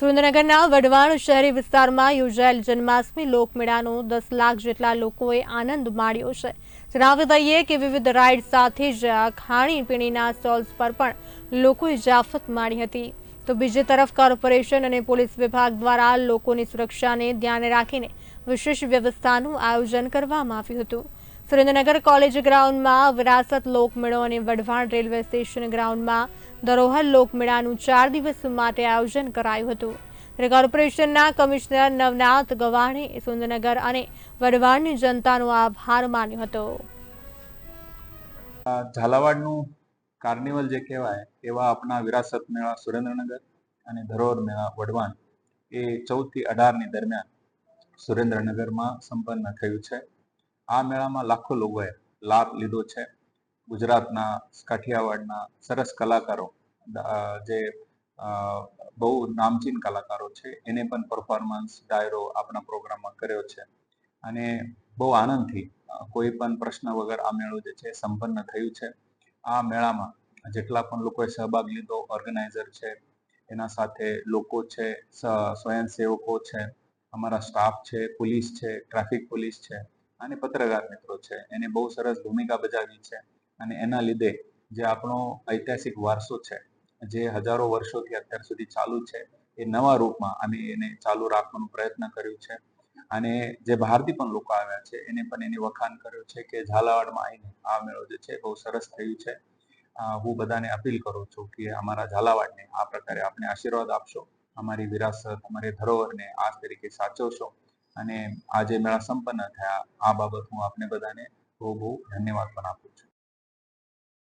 સુરેન્દ્રનગરના વઢવાણ શહેરી વિસ્તારમાં યોજાયેલ જન્માષ્ટમી લોકમેળાનો દસ લાખ જેટલા લોકોએ આનંદ માણ્યો છે. જણાવી દઈએ કે વિવિધ રાઇડ સાથે જ ખાણીપીણીના સ્ટોલ્સ પર પણ લોકોએ જાફત માણી હતી. તો બીજી તરફ કોર્પોરેશન અને પોલીસ વિભાગ દ્વારા લોકોની સુરક્ષાને ધ્યાને રાખીને વિશેષ વ્યવસ્થાનું આયોજન કરવામાં આવ્યું હતું. સુરેન્દ્રનગર કોલેજ ગ્રાઉન્ડમાં વિરાસત લોકમેળો અને વઢવાણ રેલવે સ્ટેશન ગ્રાઉન્ડમાં ધરોહર લોકમેળાનું ચાર દિવસ માટે આયોજન કરાયું હતું. કોર્પોરેશનના કમિશનર નવનાથ ગવાણે સુરેન્દ્રનગર અને વઢવાણની જનતાનો આભાર માન્યો હતો. ઝાલાવાડનું કાર્નિવલ જે કહેવાય, એવા આપણા વિરાસત મેળા સુરેન્દ્રનગર અને ધરોહર મેળા વઢવાણ એ ચૌદથી અઢારની દરમિયાન સુરેન્દ્રનગરમાં સંપન્ન થયું છે. આ મેળામાં લાખો લોકોએ લાભ લીધો છે. ગુજરાતના કાઠિયાવાડના સરસ કલાકારો જે બહુ નામચીન કલાકારો છે, એને પણ પરફોર્મન્સ ડાયરો આપણા પ્રોગ્રામમાં કર્યો છે. અને બહુ આનંદથી કોઈ પણ પ્રશ્ન વગર આ મેળો જે છે સંપન્ન થયું છે. આ મેળામાં જેટલા પણ લોકોએ સહભાગ લીધો ઓર્ગેનાઇઝર છે, એના સાથે લોકો છે સ્વયંસેવકો છે, અમારા સ્ટાફ છે પોલીસ છે ટ્રાફિક પોલીસ છે અને પત્રકાર મિત્રો છે. એને બહુ સરસ ભૂમિકા બજાવી છે અને એના લીધે જે આપણો ઐતિહાસિક વારસો છે, જે હજારો વર્ષોથી અત્યાર સુધી ચાલુ છે, એ નવા રૂપમાં અમે એને ચાલુ રાખવાનો પ્રયત્ન કર્યું છે. અને જે બહારથી પણ લોકો આવ્યા છે, એને પણ એની વખાણ કર્યો છે કે ઝાલાવાડમાં આવીને આ મેળો જે છે, બહુ સરસ થયું છે. હું બધાને અપીલ કરું છું કે અમારા ઝાલાવાડને આ પ્રકારે આપણે આશીર્વાદ આપશો, અમારી વિરાસત, અમારી ધરોહરને આ તરીકે સાચવશો. અને આજે મેળા સંપન્ન થયા. આ બાબત હું આપને બધાને બહુ બહુ ધન્યવાદ પણ આપું છું.